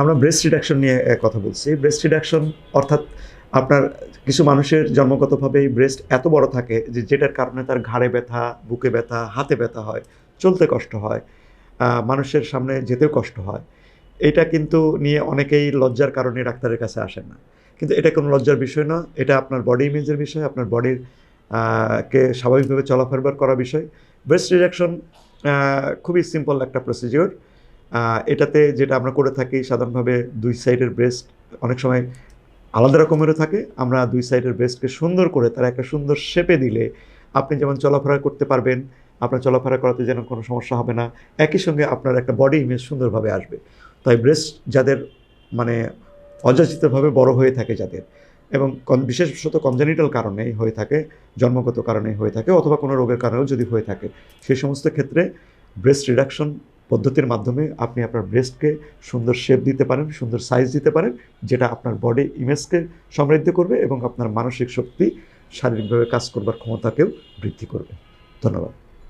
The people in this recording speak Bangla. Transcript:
আমরা ব্রেস্ট রিডাকশন নিয়ে কথা বলছি। ব্রেস্ট রিডাকশন অর্থাৎ আপনার কিছু মানুষের জন্মগতভাবে ব্রেস্ট এত বড় থাকে যে যেটার কারণে তার ঘাড়ে ব্যথা, বুকে ব্যথা, হাতে ব্যথা হয়, চলতে কষ্ট হয় মানুষের সামনে যেতেও কষ্ট হয়। এটা কিন্তু নিয়ে অনেকেই লজ্জার কারণে ডাক্তারের কাছে আসেন না। কিন্তু এটা কোনো লজ্জার বিষয় না, এটা আপনার বডি ইমেজের বিষয়, আপনার বডির কে স্বাভাবিকভাবে চলাফেরবার করা বিষয়। ব্রেস্ট রিডাকশন খুবই সিম্পল একটা প্রসিজিওর এটাতে যেটা আমরা করে থাকি সাধারণভাবে দুই সাইডের ব্রেস্ট অনেক সময় আলাদা রকমেরও থাকে। আমরা দুই সাইডের ব্রেস্টকে সুন্দর করে তারা একটা সুন্দর শেপে দিলে আপনি যেমন চলাফেরা করতে পারবেন, আপনার চলাফেরা করাতে যেন কোনো সমস্যা হবে না, একই সঙ্গে আপনার একটা বডি ইমেজ সুন্দরভাবে আসবে। তাই ব্রেস্ট যাদের মানে অযাচিতভাবে বড় হয়ে থাকে যাদের এবং বিশেষত কনজেনিটাল কারণেই হয়ে থাকে, জন্মগত কারণেই হয়ে থাকে অথবা কোনো রোগের কারণেও যদি হয়ে থাকে সেই সমস্ত ক্ষেত্রে ব্রেস্ট রিডাকশন পদ্ধতির মাধ্যমে আপনি আপনার ব্রেস্টকে সুন্দর শেপ দিতে পারেন, সুন্দর সাইজ দিতে পারেন, যেটা আপনার বডি ইমেজকে সমৃদ্ধ করবে এবং আপনার মানসিক শক্তি শারীরিকভাবে কাজ করবার ক্ষমতাকেও বৃদ্ধি করবে। ধন্যবাদ।